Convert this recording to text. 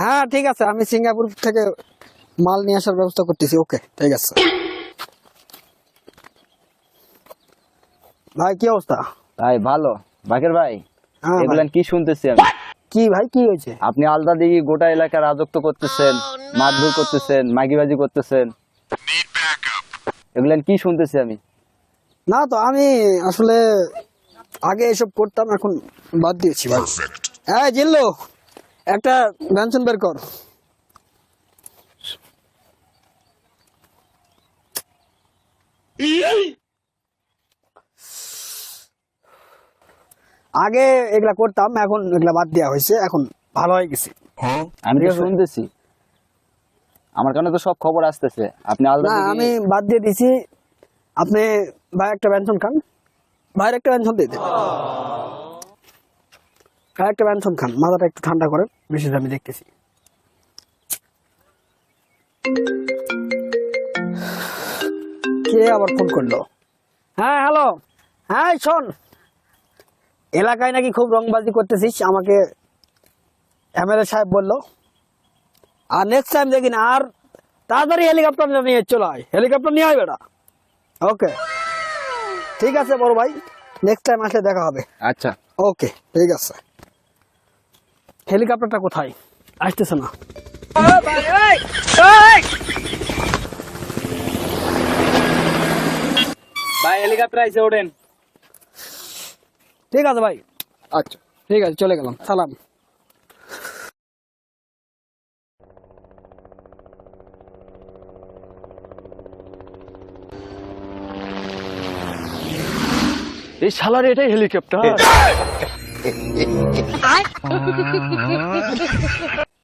হ্যাঁ ঠিক আছে। আমি সিঙ্গাপুর থেকে মাল নিয়ে আসার ব্যবস্থা করতেছি। ওকে ঠিক আছে। ভাই কি অবস্থা? ভাই ভালো। বাকের ভাই হ্যাঁ এগুলান কি শুনতেছি আমি? কি ভাই কি হয়েছে? আপনি আলদা দিকে গোটা এলাকা রাজত্ব করতেছেন মারধর করতেছেন মাগিবাজি করতেছেন। এগুলান কি শুনতেছি আমি? না তো আমি আসলে আগে এসব করতাম এখন বাদ দিয়েছি ভাই। হ্যাঁ জিল্লো! একটা ব্যঞ্জন বের কর। আগে এগুলা করতাম এখন এগুলা বাদ দেওয়া হয়েছে এখন ভালো হয়ে গেছে। আমি তো শুনতেছি। আমার কানে তো সব খবর আসতেছে। আপনি আলদা আমি বাদ দিয়ে দিছি। আপনি ভাই একটা ব্যঞ্জন খান। ভাইয়ের একটা ব্যঞ্জন দিয়ে দেন। একটা ব্যঞ্জন খান মাথাটা একটু ঠান্ডা করেন বিশেষ আমি দেখতেছি। কে আবার ফোন করল? হ্যাঁ হ্যালো। হ্যাঁ শোন। এলাকায় নাকি খুব রংবাজি করতেছিস আমাকে এমএলএ সাহেব বলল। আর নেক্সট টাইম দেখি না আর তাড়াতাড়ি হেলিকপ্টার নিয়ে চলে আয় হেলিকপ্টার নিয়ে আয় বেটা। ওকে ঠিক আছে বড় ভাই নেক্সট টাইম আসলে দেখা হবে। আচ্ছা। ওকে ঠিক আছে। হেলিকপ্টারটা কোথায়? আসতেছে না। ভাই হেলিকপ্টার ওঠেন। ঠিক আছে ভাই। আচ্ছা ঠিক আছে চলে গেলাম। সালাম। এই শালার এটাই হেলিকপ্টার। 啊哈